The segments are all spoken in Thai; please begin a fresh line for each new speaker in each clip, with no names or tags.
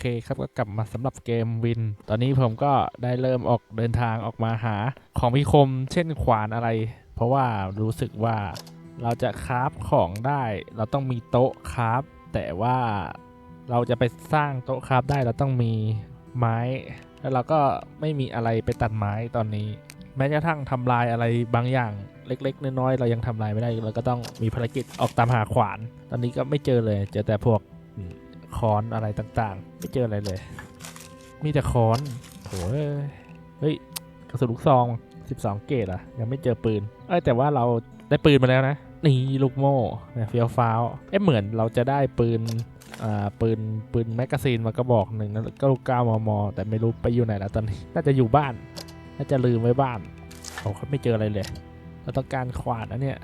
เคครับก็กลับมาสำหรับเกมวิน ตอนนี้ผมก็ได้เริ่มออกเดินทางออกมาหาของมีคม เช่นขวานอะไร เพราะว่ารู้สึกว่าเราจะคราฟของได้ เราต้องมีโต๊ะคราฟแต่ว่าเราจะไปสร้างโต๊ะคราฟได้เราต้องมีไม้ แล้วเราก็ไม่มีอะไรไปตัดไม้ตอนนี้ แม้กระทั่งทำลายอะไรบางอย่างเล็กๆน้อยๆเรายังทำลายไม่ได้เราก็ต้องมีภารกิจออกตามหาขวาน ตอนนี้ก็ไม่เจอเลยเจอแต่พวก ค้อนอะไรต่างๆ ไม่เจออะไรเลย มีแต่ค้อนโถเอ้ยเฮ้ยกระสุนลูกซอง12 เกรดอะยังไม่เจอปืน เอ้ยแต่ว่าเราได้ปืนมาแล้วนะ นี่ลูกโม่เนี่ยเฟียวฟ้าวเอ๊ะเหมือนเราจะได้ปืนอ่าปืนปืนแมกกาซีนมากระบอกหนึ่งแล้วก็ลูกก้ามมแต่ไม่รู้ไปอยู่ไหนแล้วตอนนี้ น่าจะอยู่บ้าน น่าจะลืมไว้บ้านโอ้ไม่เจออะไรเลย เราต้องการขวานนะเนี่ย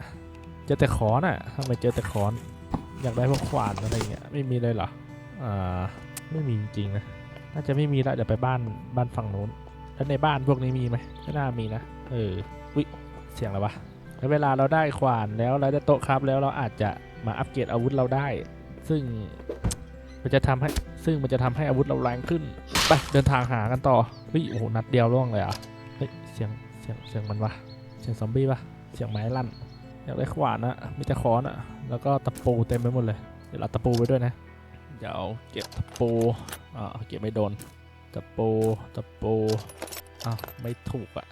เจอแต่คอนอะทำไมเจอแต่คอน อยากได้พวกขวานอะไรเงี้ยไม่มีเลยเหรอ อ่าไม่มีจริงนะ น่าจะไม่มีละเดี๋ยวไปบ้านบ้านฝั่งนู้น แล้วในบ้านพวกนี้มีไหมไม่น่ามีนะ เออวิเสียงอะไรวะแล้วเวลาเราได้ขวานแล้วเราได้โต๊ะครับแล้วเราอาจจะมาอัปเกรดอาวุธเราได้ ซึ่งมันจะทำให้ซึ่งมันจะทำให้อาวุธเราแรงขึ้นไปเดินทางหากันต่อเฮ้ยโอ้โหนัดเดียวร่วงเลยอะเฮ้ยเสียงเสียงเสียงมันวะเสียงซอมบี้ปะเสียงไม้ลั่นอยากได้ขวานนะมีแต่ค้อนอะแล้วก็ตะปูเต็มไปหมดเลยเดี๋ยวเราตะปูไว้ด้วยนะ เดี๋ยวเก็บตะปูอ่าเก็บไม่โดน ตะปูตะปูอ้าวไม่ถูกอะ่ะ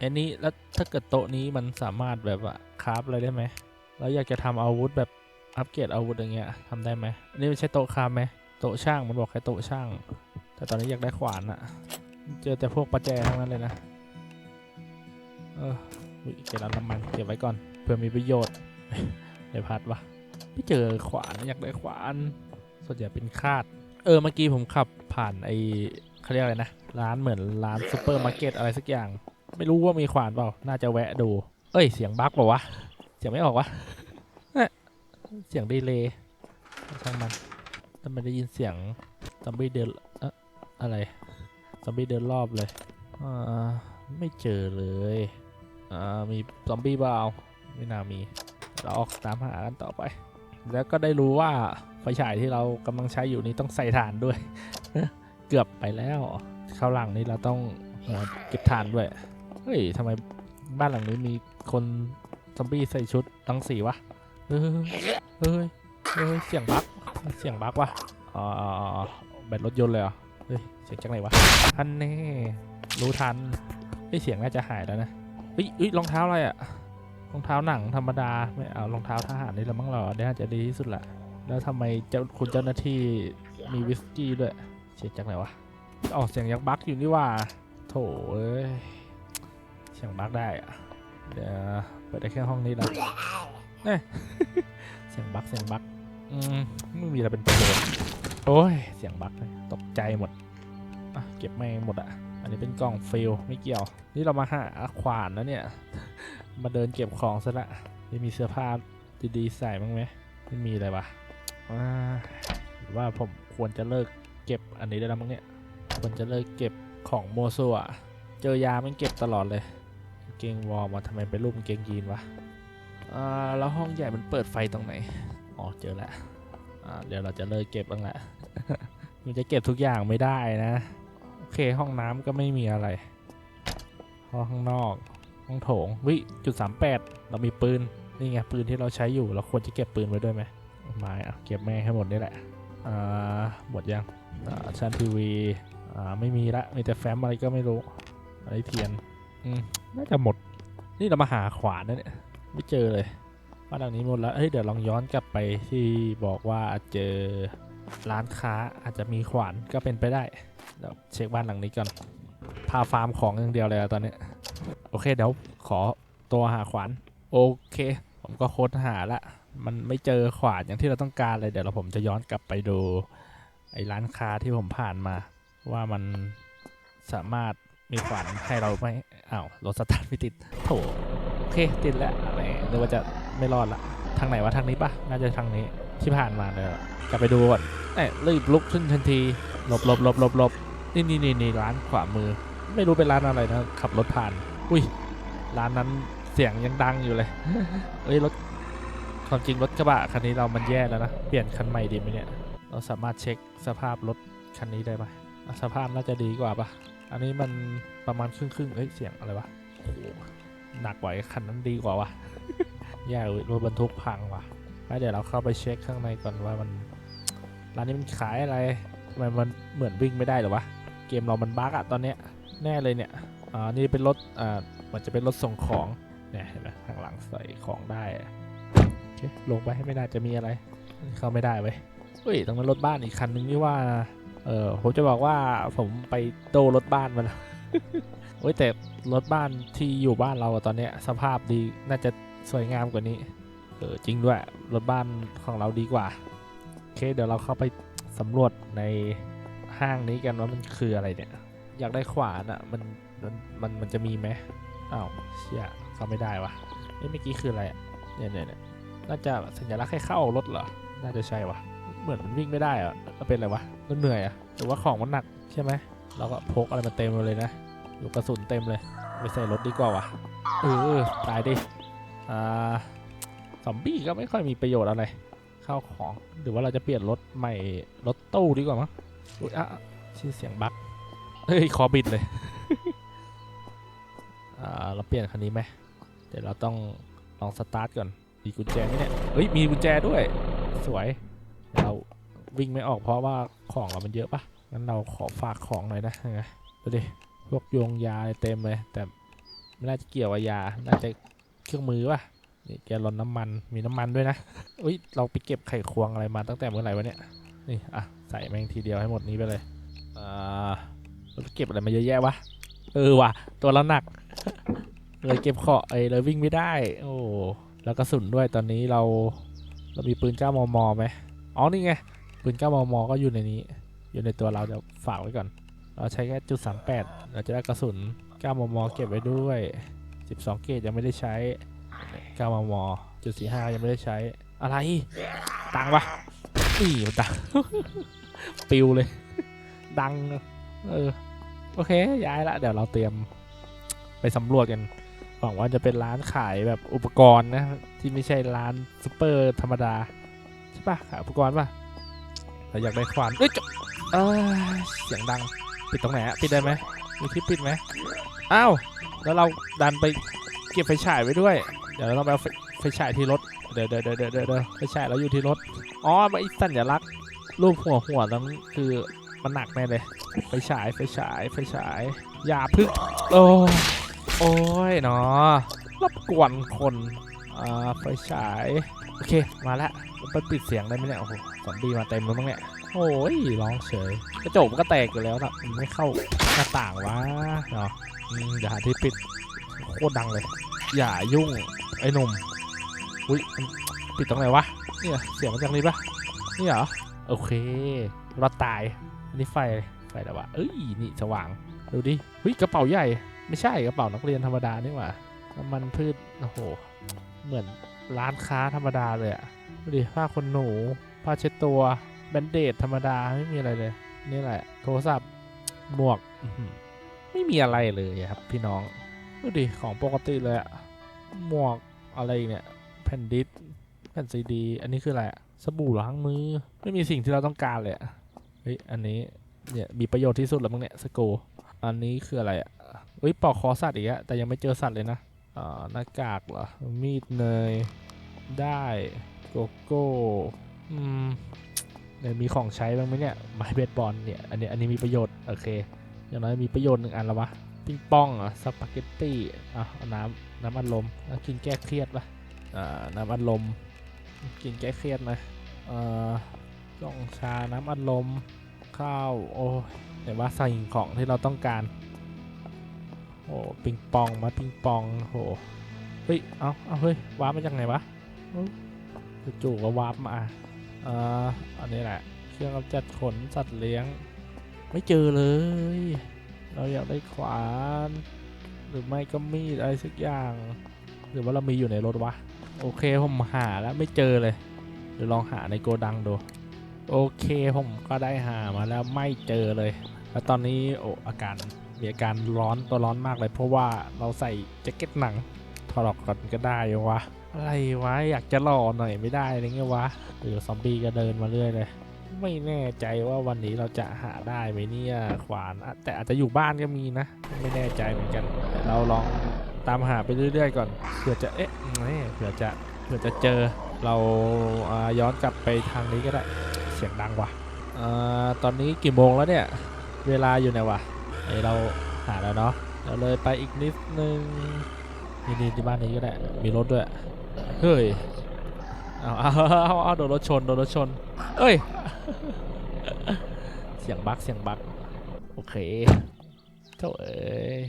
อันนี้แล้วถ้าเกิดโต๊ะนี้มันสามารถแบบว่าคราฟอะไรได้ไหมเราอยากจะทำอาวุธแบบอัปเกรดอาวุธอย่างเงี้ยทำได้ไหมอันนี้ไม่ใช่โต๊ะคราฟไหมโต๊ะช่างมันบอกแค่โต๊ะช่าง แต่ตอนนี้อยากได้ขวานอะเจอแต่พวกประแจทั้งนั้นเลยนะเออเก็บน้ำมันเก็บไว้ก่อนเพื่อมีประโยชน์เดี๋ยวพัดวะไม่เจอขวานอยากได้ขวาน ส่วนใหญ่เป็นคาด เออเมื่อกี้ผมขับผ่านไอเขาเรียกอะไรนะ ร้านเหมือนร้านซูเปอร์มาร์เก็ตอะไรสักอย่าง ไม่รู้ว่ามีขวานเปล่า น่าจะแวะดู เอ้ย เสียงบั๊กเปล่าวะ เสียงไม่ออกวะเอ๊ะเสียงดีเลย์ช่างมันถ้ามันได้ยินเสียงซอมบี้เดินอะอะไรซอมบี้เดินรอบเลยอ่าไม่เจอเลยอ่ามีซอมบี้เปล่าไม่น่ามี เราออกตามหากันต่อไป แล้วก็ได้รู้ว่าไฟฉายที่เรากำลังใช้อยู่นี้ต้องใส่ถ่านด้วย เกือบไปแล้วข้าวหลังนี้เราต้องเก็บถ่านด้วย เฮ้ยทำไมบ้านหลังนี้มีคนซอมบี้ใส่ชุดทั้งสีวะเฮ้ยเฮ้ยเฮ้ยเสียงบั๊กเสียงบั๊กวะอ๋อแบตรถยนต์เลยเหรอเฮ้ยเสียงจากไหนวะทันแน่รู้ทันเฮ้ยเสียงน่าจะหายแล้วนะเฮ้ยเฮ้ยรองเท้าอะไรอะ รองเท้าหนังธรรมดาไม่เอารองเท้าทหารนี่ละมั้งหรอน่าจะดีที่สุดแหละแล้วทำไมเจ้าคุณเจ้าหน้าที่มีวิสกี้ด้วยเสียจากไหนวะออกเสียงยักษ์บักอยู่นี่ว่า โถเอ้ยเสียงบักได้อะเดี๋ยวเปิดได้แค่ห้องนี้ละเอ้ยเสียงบักเสียงบักอืมไม่มีอะไรเป็นประโยชน์โอ้ยเสียงบักเลยตกใจหมดอะเก็บแม่งหมดอะอันนี้เป็นกล่องฟิลไม่เกี่ยว นี่เรามาหาขวานนะเนี่ย มาเดินเก็บของซะละไม่มีเสื้อผ้าดีๆใส่บ้างไหมไม่มีเลยวะอ่าหรือว่าผมควรจะเลิกเก็บอันนี้ได้แล้วมั้งเนี่ย ควรจะเลิกเก็บของโมซัวเจอยามันเก็บตลอดเลย เกงวอร์มอะทำไมเป็นรูปเกงยีนวะอ่าแล้วห้องใหญ่มันเปิดไฟตรงไหน อ๋อเจอแล้วอ่าเดี๋ยวเราจะเลิกเก็บบ้างแหละ มันจะเก็บทุกอย่างไม่ได้นะ โอเคห้องน้ำก็ไม่มีอะไร ห้องข้างนอก ห้องโถงวิจุดสามแปดเรามีปืน นี่ไงปืนที่เราใช้อยู่เราควรจะเก็บปืนไว้ด้วยไหมไม้อะเก็บแม่ให้หมดนี่แหละอ่าหมดยังอ่าชันทีวีอ่าไม่มีละมีแต่แฟ้มอะไรก็ไม่รู้อะไรเทียนอืมน่าจะหมด นี่เรามาหาขวานนะเนี่ยไม่เจอเลยบ้านหลังนี้หมดแล้วเฮ้ยเดี๋ยวลองย้อนกลับไปที่บอกว่าเจอร้านค้าอาจจะมีขวานก็เป็นไปได้เดี๋ยวเช็คบ้านหลังนี้ก่อนพาฟาร์มของอย่างเดียวเลยอะตอนนี้ โอเคเดี๋ยวขอตัวหาขวาน โอเค ผมก็ค้นหาละมันไม่เจอขวานอย่างที่เราต้องการเลยเดี๋ยวเราผมจะย้อนกลับไปดูไอ้ร้านค้าที่ผมผ่านมา ว่ามันสามารถมีขวานให้เราไหมอ้าวรถสตาร์ทไม่ติดโถโอเคติดแล้วแหมนึกว่าจะไม่รอดละทางไหนวะทางนี้ปะน่าจะทางนี้ที่ผ่านมาเลยอะกลับไปดูก่อนเอ้ยรีบลุกขึ้นทันทีหลบหลบหลบหลบหลบนี่นี่นี่นี่ร้านขวามือ ไม่รู้เป็นร้านอะไรนะขับรถผ่าน อุ้ยร้านนั้นเสียงยังดังอยู่เลย เอ้ยรถความจริงรถกระบะคันนี้เรามันแย่แล้วนะ เปลี่ยนคันใหม่ดีไหมเนี่ย เราสามารถเช็คสภาพรถคันนี้ได้ปะอะสภาพน่าจะดีกว่าปะอันนี้มันประมาณครึ่งครึ่งเอ้ยเสียงอะไรวะโอ้โหหนักกว่าไอ้คันนั้นดีกว่าวะแย่เลยรถบรรทุกพังว่ะแล้วเดี๋ยวเราเข้าไปเช็คข้างในก่อนว่ามันร้านนี้มันขายอะไรทำไมมันเหมือนวิ่งไม่ได้หรอวะเกมเรามันบั๊กอะตอนเนี้ยแน่เลยเนี่ย อ่านี่เป็นรถอ่ามันจะเป็นรถส่งของ เนี่ยเห็นไหมข้างหลังใส่ของได้โอเคลงไปให้ไม่น่าจะมีอะไร เข้าไม่ได้เว้เฮ้ยตรงนั้นรถบ้านอีกคันนึงนี่ว่า เออผมจะบอกว่าผมไปโดรถบ้านมาแล้วเฮ้ยแต่รถบ้านที่อยู่บ้านเราตอนเนี้ยสภาพดีน่าจะสวยงามกว่านี้ เออจริงด้วยรถบ้านของเราดีกว่าโอเคเดี๋ยวเราเข้าไปสำรวจในห้างนี้กันว่ามันคืออะไรเนี่ย อยากได้ขวานอะมันมัน มันมันจะมีไหมอ้าวเชี่ยเข้าไม่ได้วะเอ้ยเมื่อกี้คืออะไรเนี่ยเนี่ยเนี่ยน่าจะสัญลักษณ์ให้เข้ารถเหรอ น่าจะใช่วะเหมือนมันวิ่งไม่ได้อะเป็นอะไรวะแล้วเหนื่อยอะหรือว่าของมันหนักใช่ไหมเราก็พกอะไรมาเต็มเลยนะลูกกระสุนเต็มเลยไปใส่รถดีกว่าวะเออตายดิอ่าซอมบี้ก็ไม่ค่อยมีประโยชน์อะไรเข้าของหรือว่าเราจะเปลี่ยนรถใหม่รถตู้ดีกว่ามั้งอุ๊ยอะชื่อเสียงบั๊กเฮ้ยคอบิดเลย เราเปลี่ยนคันนี้ไหมเดี๋ยวเราต้องลองสตาร์ทก่อน มีกุญแจไหมเนี่ย เฮ้ย มีกุญแจด้วย สวย เราวิ่งไม่ออกเพราะว่าของเรามันเยอะปะงั้นเราขอฝากของหน่อยนะยังไงดูดิ พวกโยงยาเต็มเลย แต่ไม่น่าจะเกี่ยวกับยา น่าจะเครื่องมือปะนี่แกลอนน้ำมัน มีน้ำมันด้วยนะอุ้ย เราไปเก็บไข่ควงอะไรมาตั้งแต่เมื่อไหร่วะเนี่ย นี่ อะ ใส่แม่งทีเดียวให้หมดนี้ไปเลย อ่าเราเก็บอะไรมาเยอะแยะวะ เออว่ะ ตัวเราหนัก เลยเก็บของไอ้เลยวิ่งไม่ได้ โอ้แล้วกระสุนด้วยตอนนี้เราเรามีปืน9มมไหมอ๋อนี่ไงปืน9มมก็อยู่ในนี้ อยู่ในตัวเราเดี๋ยวฝากไว้ก่อน เราใช้แค่จุด38เราจะได้กระสุน9มมเก็บไว้ด้วย12เกจยังไม่ได้ใช้9มมจุดสี่ห้ายังไม่ได้ใช้อะไร ตังปะนี่มันตังปิวเลย ดัง เออ โอเค ย้ายละ เดี๋ยวเราเตรียม ไปสำรวจกันหวังว่าจะเป็นร้านขายแบบอุปกรณ์นะ ที่ไม่ใช่ร้านซูเปอร์ธรรมดา ใช่ปะขายอุปกรณ์ปะเราอยากได้ควานเอ้ยจบเอเสียงดังปิดตรงไหนอะปิดได้ไหมมีที่ปิดไหมอ้าวแล้วเราดันไปเก็บไฟฉายไว้ด้วย เดี๋ยวเราไปเอาไฟฉายที่รถเดี๋ยวเดี๋ยวเดี๋ยวเดี๋ยวเดี๋ยวไฟฉายเราอยู่ที่รถอ๋อไอ้สัญลักษณ์รูปหัวหัวนั้นคือมันหนักแน่เลยไฟฉายไฟฉายไฟฉายอย่าพึ่งโอ้ โอ้ยเนาะรบกวนคนอ่าไฟฉาย โอเค มาแล้วไปปิดเสียงได้ไหมเนี่ยโอ้โหซอมบี้มาเต็มแล้วมั้งเนี่ยโอ้ยร้องเฉยกระจกมันก็แตกอยู่แล้วนะมันไม่เข้าหน้าต่างวะเนาะอืมเดี๋ยวหาที่ปิดโคตรดังเลย อย่ายุ่งไอ้หนุ่มอุ้ยปิดตรงไหนวะเนี่ยเสียงมาจากนี้ปะนี่เหรอโอเครอดตายอันนี้ไฟไฟแล้ววะเอ้ยนี่สว่างดูดิเฮ้ยกระเป๋าใหญ่ ไม่ใช่กระเป๋านักเรียนธรรมดานี่หว่าน้ำมันพืชโอ้โห เหมือนร้านค้าธรรมดาเลยอะดูดิผ้าขนหนู ผ้าเช็ดตัวแบนเดดธรรมดาไม่มีอะไรเลย นี่แหละ โทรศัพท์หมวกไม่มีอะไรเลยครับ พี่น้องดูดิของปกติเลยอะหมวกอะไรเนี่ยแผ่นดิสก์แผ่นซีดี อันนี้คืออะไรอะสบู่ล้างมือ ไม่มีสิ่งที่เราต้องการเลยอะเฮ้ยอันนี้เนี่ยมีประโยชน์ที่สุดแล้วมั้งเนี่ยสโกอันนี้คืออะไรอะ เฮ้ยปอกคอสัตว์อีกอะแต่ยังไม่เจอสัตว์เลยนะอ่าหน้ากากเหรอ มีดเนย ได้โกโก้อืมเนี่ยมีของใช้บ้างไหมเนี่ยไม้เบสบอลเนี่ย อันนี้อันนี้มีประโยชน์ โอเค อย่างน้อยมีประโยชน์หนึ่งอันแล้ววะ ปิ้งปองอะสปาเกตตี้ อะน้ำน้ำอัดลมกินแก้เครียดปะอ่า น้ำอัดลม กินแก้เครียดไหมเอ่อล่องชา น้ำอัดลม ข้าว โอ้ยเห็นว่าสิ่งของที่เราต้องการ โอ้ปิงปองมาปิงปองโหเฮ้ยเอาเอาเฮ้ยวาร์ปมาจากไหนวะจู่ๆก็วาร์ปมาอ่าอันนี้แหละเครื่องกำจัดขนสัตว์เลี้ยง ไม่เจอเลย เราอยากได้ขวาน หรือไม่ก็มีดอะไรสักอย่าง หรือว่าเรามีอยู่ในรถวะ โอเคผมหาแล้วไม่เจอเลยเดี๋ยวลองหาในโกดังดู โอเคผมก็ได้หามาแล้วไม่เจอเลย แล้วตอนนี้โอ้อาการมีอาการร้อนตัวร้อนมากเลย เพราะว่าเราใส่แจ็คเก็ตหนังถอดออกก่อนก็ได้วะอะไรวะอยากจะหล่อหน่อยไม่ได้อะไรเงี้ยวะหรือซอมบี้ก็เดินมาเรื่อยเลยไม่แน่ใจว่าวันนี้เราจะหาได้ไหมเนี่ยขวานแต่อาจจะอยู่บ้านก็มีนะ ไม่แน่ใจเหมือนกัน เราลองตามหาไปเรื่อย ๆ ก่อนเผื่อจะเอ๊ะเผื่อจะเผื่อจะเจอเราย้อนกลับไปทางนี้ก็ได้เสียงดังว่ะอ่าตอนนี้กี่โมงแล้วเนี่ย เวลาอยู่ไหนวะไอเราหาแล้วเนาะเราเลยไปอีกนิดนึงนี่นี่ที่บ้านนี้ก็ได้มีรถด้วยเฮ้ยเอาเอาเอาโดนรถชนโดนรถชนเอ้ยเสียงบักเสียงบักโอเคเจ้าเอ้ย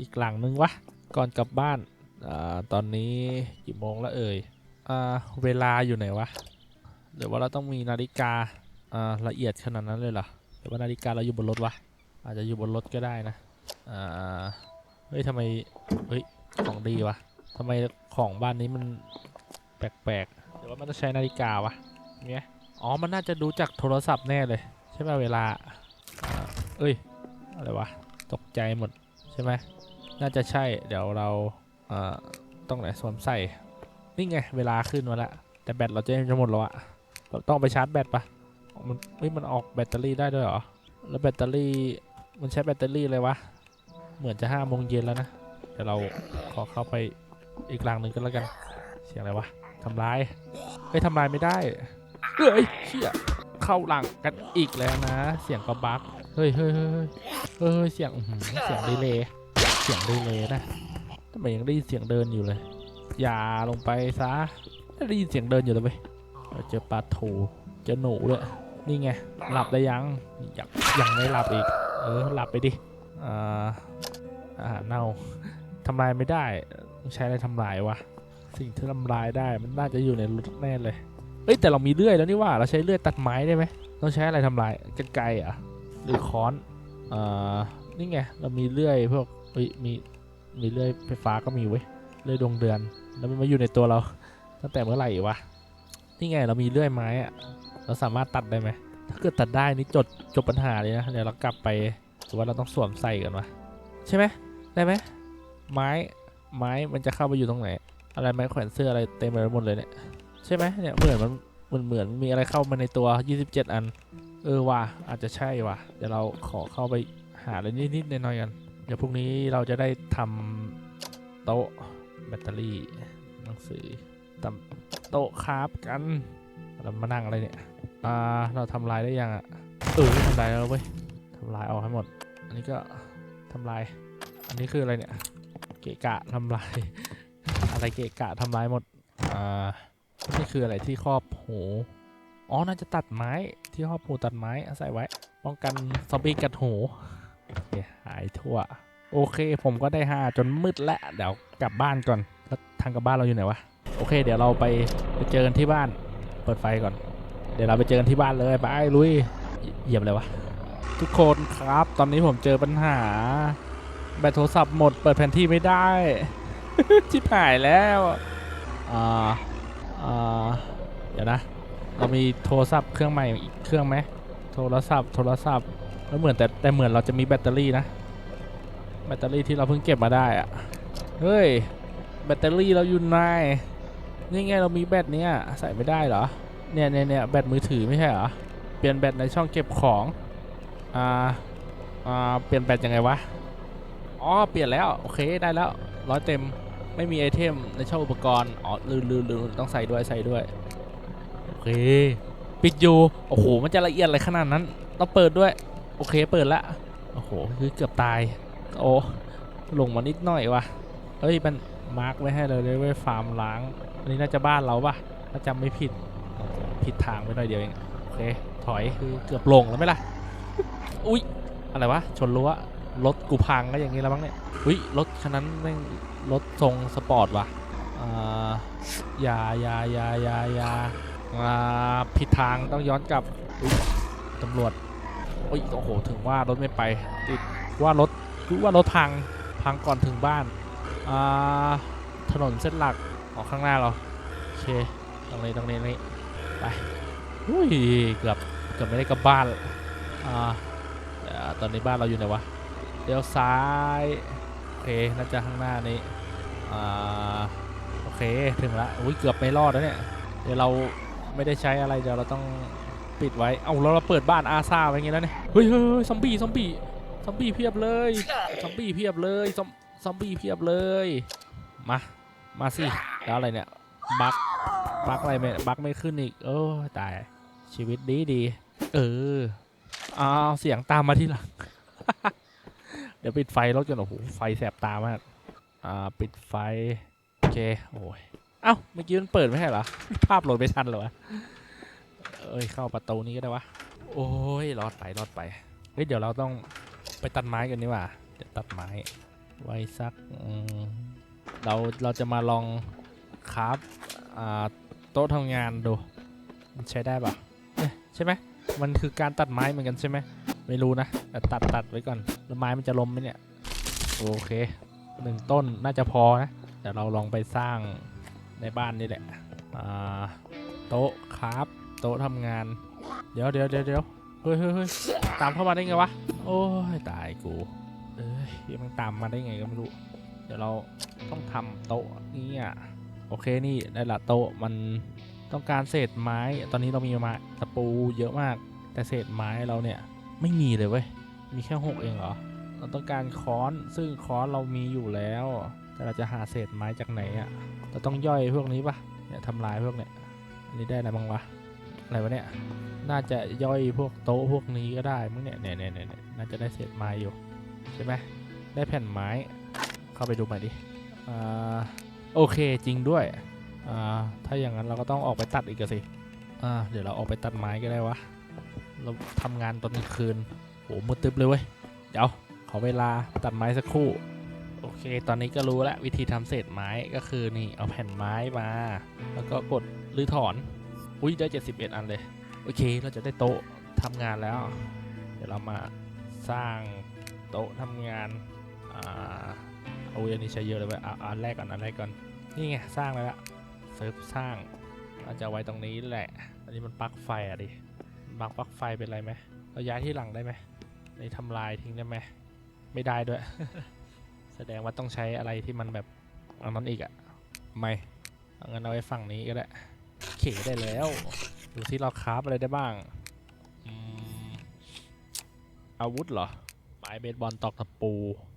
อีกหลังนึงวะก่อนกลับบ้านอ่าตอนนี้กี่โมงแล้วเอ่ยอ่าเวลาอยู่ไหนวะหรือว่าเราต้องมีนาฬิกาอ่าละเอียดขนาดนั้นเลยเหรอ หรือว่านาฬิกาเราอยู่บนรถวะอาจจะอยู่บนรถก็ได้นะอ่าเฮ้ยทำไมเฮ้ยของดีวะทำไมของบ้านนี้มันแปลกๆหรือว่ามันต้องใช้นาฬิกาวะเนี้ยอ๋อมันน่าจะดูจากโทรศัพท์แน่เลย ใช่ไหมเวลาเอ้ยอะไรวะตกใจหมดใช่ไหมน่าจะใช่เดี๋ยวเราเอ่อต้องไหนสวมใส่นี่ไงเวลาขึ้นมาแล้วแต่แบตเราจะจะหมดแล้วอะเราต้องไปชาร์จแบตปะ มันเฮ้ยมันออกแบตเตอรี่ได้ด้วยเหรอ แล้วแบตเตอรี่มันใช้แบตเตอรี่เลยวะ เหมือนจะห้าโมงเย็นแล้วนะ เดี๋ยวเราขอเข้าไปอีกหลังหนึ่งก็แล้วกัน เสียงอะไรวะทำลายเฮ้ยทำลายไม่ได้เฮ้ยเชี่ยเข้าหลังกันอีกแล้วนะ เสียงก็บักเฮ้ยเฮ้ยเฮ้ยเฮ้ยเสียงเสียงดีเลยเสียงดีเลยนะทำไมยังได้ยินเสียงเดินอยู่เลย อย่าลงไปซะได้ยินเสียงเดินอยู่เลยเว้ยเจอปลาทูเจอหนูด้วย นี่ไง หลับได้ยังยังยังไม่หลับอีก เออ หลับไปดิ อ่าอาหารเน่าทำลายไม่ได้ต้องใช้อะไรทำลายวะ สิ่งที่ทำลายได้มันน่าจะอยู่ในรถแน่เลย เอ้ยแต่เรามีเลื่อยแล้วนี่ว่า เราใช้เลื่อยตัดไม้ได้ไหมต้องใช้อะไรทำลายกันไกรเหรอะ หรือค้อนอ่านี่ไง เรามีเลื่อยพวกเอ้ยมีมีเลื่อยไฟฟ้าก็มีเว้ย เลื่อยดวงเดือน แล้วมันมาอยู่ในตัวเรา ตั้งแต่เมื่อไหร่วะ นี่ไงเรามีเลื่อยไม้อะ เราสามารถตัดได้ไหม ถ้าเกิดตัดได้นี่จบจบปัญหาเลยนะ เดี๋ยวเรากลับไปหรือว่าเราต้องสวมใส่กันวะใช่ไหมได้ไหมไม้ไม้มันจะเข้าไปอยู่ตรงไหน อะไรไม้แขวนเสื้ออะไรเต็มไปหมดเลยเนี่ยใช่ไหมเนี่ยเหมือนมันเหมือนเหมือนมีอะไรเข้ามาในตัว 27 อัน เออว่ะอาจจะใช่ว่ะเดี๋ยวเราขอเข้าไปหาอะไรนิดๆหน่อยๆกันเดี๋ยวพรุ่งนี้เราจะได้ทำโต๊ะแบตเตอรี่หนังสือทำโต๊ะคราฟกัน เรามานั่งอะไรเนี่ย อ่า เราทำลายได้ยังอะ เออทำลายแล้วเว้ยทำลายออกให้หมด อันนี้ก็ทำลาย อันนี้คืออะไรเนี่ย เกะกะทำลาย อะไรเกะกะทำลายหมด อ่า นี่คืออะไรที่ครอบหูอ๋อ น่าจะตัดไม้ที่ครอบหูตัดไม้ใส่ไว้ ป้องกันซอมบี้กัดหูหายทั่ว โอเค ผมก็ได้ห้าจนมืดแล้ว เดี๋ยวกลับบ้านก่อน แล้วทางกลับบ้านเราอยู่ไหนวะ โอเค เดี๋ยวเราไปไปเจอกันที่บ้าน เปิดไฟก่อน เดี๋ยวเราไปเจอกันที่บ้านเลยไปลุยเหยียบเลยวะ ทุกคนครับ ตอนนี้ผมเจอปัญหา แบตโทรศัพท์หมด เปิดแผนที่ไม่ได้ ชิบหายแล้วอ่าอ่าเดี๋ยวนะ เรามีโทรศัพท์เครื่องใหม่อีกเครื่องไหมโทรศัพท์ โทรศัพท์แล้วเหมือนแต่แต่เหมือนเราจะมีแบตเตอรี่นะ แบตเตอรี่ที่เราเพิ่งเก็บมาได้อะเฮ้ย แบตเตอรี่เราอยู่ไหน นี่ไงเรามีแบตเนี้ยใส่ไม่ได้เหรอ เนี่ยเนี่ยเนี่ยแบตมือถือไม่ใช่เหรอ เปลี่ยนแบตในช่องเก็บของ อ่า อ่า เปลี่ยนแบตยังไงวะ อ๋อ เปลี่ยนแล้ว โอเค ได้แล้ว ร้อยเต็ม ไม่มีไอเทมในช่องอุปกรณ์ อ๋อ ลืมลืมลืมต้องใส่ด้วย ใส่ด้วย โอเค ปิดอยู่ โอ้โห มันจะละเอียดอะไรขนาดนั้น ต้องเปิดด้วย โอเค เปิดละ โอ้โห คือเกือบตาย โอ้ลงมานิดหน่อยวะเฮ้ย มันมาร์กไว้ให้เลยเลยเว้ยฟาร์มล้าง อันนี้น่าจะบ้านเราปะถ้าจำไม่ผิด ผิดทางไปหน่อยเดียวเอง โอเค ถอยคือเกือบลงแล้วไหมล่ะ อุ๊ยอะไรวะ ชนรั้ว รถกูพังก็อย่างนี้แล้วมั้งเนี่ย อุ้ยรถคันนั้นแม่งรถทรงสปอร์ตว่ะอ่าอย่าอย่าอย่าอย่าอย่าอ่าผิดทางต้องย้อนกลับ อุ๊ยตำรวจโอ้ยโอ้โห ถึงว่ารถไม่ไปติดว่ารถคือว่ารถพัง พังก่อนถึงบ้านอ่าถนนเส้นหลัก ออกข้างหน้าเราโอเคตรงนี้ตรงนี้นี้ไปอุ้ยเกือบเกือบไม่ได้กลับบ้านอ่าตอนนี้บ้านเราอยู่ไหนวะเลี้ยวซ้ายโอเคน่าจะข้างหน้านี้อ่าโอเคถึงละอุ้ยเกือบไม่รอดแล้วเนี่ยเดี๋ยวเราไม่ได้ใช้อะไรเดี๋ยวเราต้องปิดไว้เอาแล้วเราเปิดบ้านอาซาไว้ไงแล้วเนี่ยเฮ้ยเฮ้ยเฮ้ยซอมบี้ซอมบี้ซอมบี้เพียบเลยซอมบี้เพียบเลยซอมซอมบี้เพียบเลยมา มาสิ แล้วอะไรเนี่ย บักบักอะไรไม่บักไม่ขึ้นอีก โอ้ยตาย ชีวิตดีดี เอออ้าวเสียงตามมาที่หลัง เดี๋ยวปิดไฟรถกันโอ้โห ไฟแสบตามาก อ่า ปิดไฟ โอเค โอ้ย เอ้า เมื่อกี้มันเปิดไม่ใช่เหรอ ภาพโหลดไม่ทันเหรอวะ เอ้ย เข้าประตูนี้ก็ได้วะ โอ้ย รอดไป รอดไป เฮ้ย เดี๋ยวเราต้องไปตัดไม้กันนี่หว่า เดี๋ยวตัดไม้ ไว้สักอืม เราเราจะมาลองคราฟโต๊ะทำงานดูมันใช้ได้ปะใช่ไหมมันคือการตัดไม้เหมือนกันใช่ไหมไม่รู้นะแต่ตัดตัดไว้ก่อนแล้วไม้มันจะล้มไหมเนี่ยโอเคหนึ่งต้นน่าจะพอนะเดี๋ยวเราลองไปสร้างในบ้านนี่แหละโต๊ะครับโต๊ะทำงาน เดี๋ยวเดี๋ยวเดี๋ยวเดี๋ยวเฮ้ยเฮ้ยเฮ้ยตามเข้ามาได้ไงวะ โอ้ยตายกู เอ้ยมันตามมาได้ไงก็ไม่รู้ ดี๋ยวเราต้องทำโต๊ะนี่อะโอเคนี่ได้ละโต๊ะมันต้องการเศษไม้ ตอนนี้เรามีไม้ตะปูเยอะมาก แต่เศษไม้เราเนี่ยไม่มีเลยเว้ย มีแค่หกเองเหรอ เราต้องการค้อน ซึ่งค้อนเรามีอยู่แล้ว แต่เราจะหาเศษไม้จากไหนอะเราต้องย่อยพวกนี้ปะเนี่ยทำลายพวกเนี่ยอันนี้ได้อะไรบ้างวะ อะไรวะเนี่ย น่าจะย่อยพวกโต๊ะพวกนี้ก็ได้มั้งเนี่ยเนี่ยเนี่ยเนี่ยน่าจะได้เศษไม้อยู่ใช่ไหมได้แผ่นไม้ เข้าไปดูใหม่ดิอ่าโอเคจริงด้วยอ่าถ้าอย่างนั้นเราก็ต้องออกไปตัดอีกสิอ่าเดี๋ยวเราออกไปตัดไม้ก็ได้วะเราทำงานตอนกลางคืนโหมืดตึ๊บเลยเว้ยเดี๋ยวขอเวลาตัดไม้สักครู่โอเค ตอนนี้ก็รู้แล้ววิธีทำเศษไม้ก็คือนี่เอาแผ่นไม้มา แล้วก็กดรื้อถอน อุ้ยได้ 71 อันเลย โอเค เราจะได้โต๊ะทำงานแล้ว เดี๋ยวเรามาสร้างโต๊ะทำงาน อ่า โอ้ยอันนี้ใช้เยอะเลยเว้ยอะอันแรกก่อนอันแรกก่อนนี่ไงสร้างแล้วละเซิร์ฟสร้างเราจะไว้ตรงนี้แหละ อันนี้มันปลั๊กไฟอะดิปลั๊กปลั๊กไฟเป็นไรไหมเราย้ายที่หลังได้ไหมในทำลายทิ้งได้ไหมไม่ได้ด้วย แสดงว่าต้องใช้อะไรที่มันแบบอันนั้นอีกอะไม่เอางั้นเอาไว้ฝั่งนี้ก็ได้เขได้แล้ว ดูที่เราคราฟอะไรได้บ้างอืมอาวุธเหรอไม้เบสบอลตอกตะปู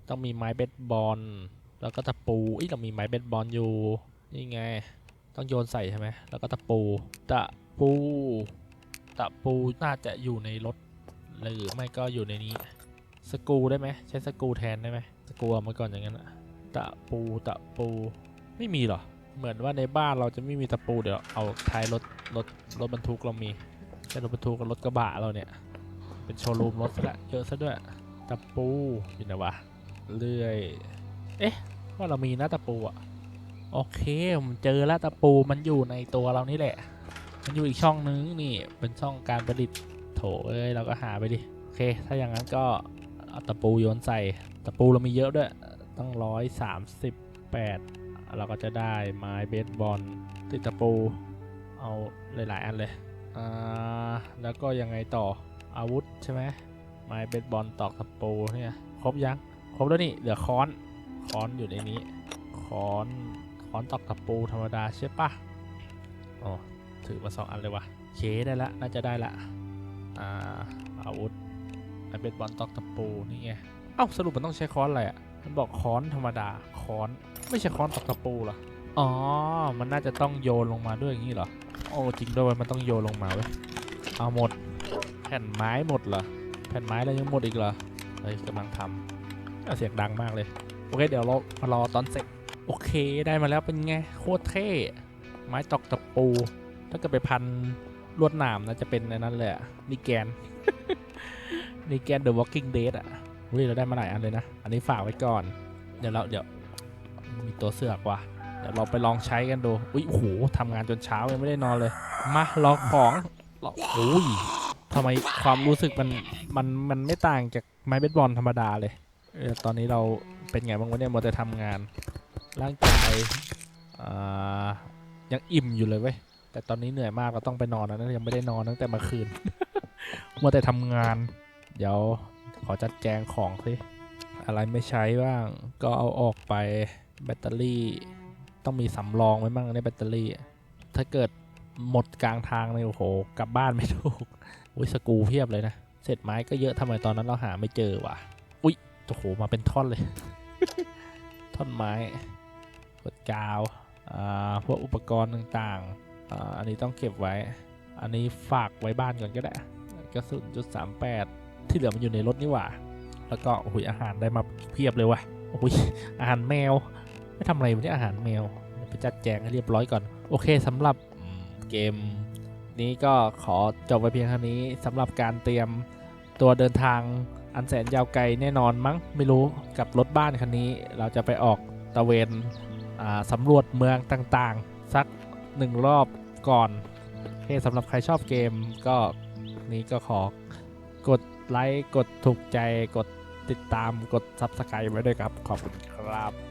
ต้องมีไม้เบสบอล แล้วก็ตะปูอีเรามีไม้เบสบอลอยู่ นี่ไง ต้องโยนใส่ใช่ไหม แล้วก็ตะปู ตะปู ตะปูน่าจะอยู่ในรถ หรือไม่ก็อยู่ในนี้ สกูได้ไหม ใช้สกูแทนได้ไหมสกูเอามาก่อนอย่างนั้นอะตะปู ตะปู ไม่มีหรอ เหมือนว่าในบ้านเราจะไม่มีตะปูเดี๋ยวเอาท้ายรถ รถ รถบรรทุกเรามีใช่รถบรรทุกกับรถกระบะเราเนี่ย เป็นโชว์รูมรถซะละเยอะซะด้วย ตะปูอยู่ไหนวะ เลื่อย เอ๊ะ ว่าเรามีนะตะปูอะโอเคผมเจอแล้วตะปูมันอยู่ในตัวเรานี่แหละ มันอยู่อีกช่องนึงนี่ เป็นช่องการผลิตโถเอ้ยเราก็หาไปดิ โอเค ถ้าอย่างนั้นก็เอาตะปูโยนใส่ ตะปูเรามีเยอะด้วย ตั้งร้อยสามสิบแปดเราก็จะได้ไม้เบสบอลติดตะปู เอาหลาย ๆ อันเลย อ่า แล้วก็ยังไงต่ออาวุธใช่ไหมไม้เบสบอลตอกตะปูเนี่ย ครบยัง ครบแล้วนี่เหลือค้อนค้อนอยู่ในนี้ค้อนค้อนตอกตะปูธรรมดาใช่ปะอ๋อถือมาสองอันเลยวะเคได้ละน่าจะได้ละอ่าอาวุธไอเบสบอลตอกตะปูนี่ไงเอ้าสรุปมันต้องใช้ค้อนอะไรอะมันบอกค้อนธรรมดาค้อนไม่ใช่ค้อนตอกตะปูเหรออ๋อ มันน่าจะต้องโยนลงมาด้วยอย่างนี้เหรอ โอ้จริงด้วยมันต้องโยนลงมาเว้ย เอาหมด แผ่นไม้หมดเหรอ แผ่นไม้แล้วยังหมดอีกเหรอ เฮ้ยกำลังทำ เสียงดังมากเลย โอเค เดี๋ยวเรามารอตอนเสร็จ โอเคได้มาแล้วเป็นไง โคตรเท่ ไม้ตอกตะปู ถ้าเกิดไปพันลวดหนามนะจะเป็นในนั้นเลยอะนิแกนนี่แกน The Walking Dead อะอุ้ยเราได้มาหลายอันเลยนะ อันนี้ฝากไว้ก่อน เดี๋ยวเราเดี๋ยวมีตัวเสือกว่ะเดี๋ยวเราไปลองใช้กันดู อุ้ยโอ้โหทำงานจนเช้ายังไม่ได้นอนเลย มาลองของลองอุ้ยทำไมความรู้สึกมันมันมันไม่ต่างจากไม้เบสบอลธรรมดาเลย เออตอนนี้เราเป็นไงบ้างวะเนี่ยมัวแต่ทำงาน ร่างกายอ่ายังอิ่มอยู่เลยเว้ย แต่ตอนนี้เหนื่อยมากเราต้องไปนอนแล้วนะยังไม่ได้นอนตั้งแต่เมื่อคืน มัวแต่ทำงาน เดี๋ยวขอจัดแจงของสิอะไรไม่ใช้บ้าง ก็เอาออกไปแบตเตอรี่ ต้องมีสำรองไว้บ้างในแบตเตอรี่ ถ้าเกิดหมดกลางทางเลยโอ้โหกลับบ้านไม่ถูกอุ้ยสกูเพียบเลยนะ เศษไม้ก็เยอะทำไมตอนนั้นเราหาไม่เจอวะ โอ้โหมาเป็นท่อนเลย ท่อนไม้กดกาวอ่าพวกอุปกรณ์ต่างๆอ่าอันนี้ต้องเก็บไว้ อันนี้ฝากไว้บ้านก่อนก็ได้กระสุนจุดสามแปดที่เหลือมันอยู่ในรถนี่หว่า แล้วก็โอ้โหอาหารได้มาเพียบเลยวะโอ้โหอาหารแมว ไม่ทำอะไรวันนี้อาหารแมวไปจัดแจงให้เรียบร้อยก่อน โอเคสำหรับเกมนี้ก็ขอจบไว้เพียงเท่านี้สำหรับการเตรียมตัวเดินทาง อันแสนยาวไกลแน่นอนมั้งไม่รู้กับรถบ้านคันนี้ เราจะไปออกตะเวนสำรวจเมืองต่างๆ สักหนึ่งรอบก่อนโอเคสำหรับใครชอบเกมก็นี้ก็ขอกดไลค์ กดถูกใจกดติดตามกด Subscribe ไว้ด้วยครับ ขอบคุณครับ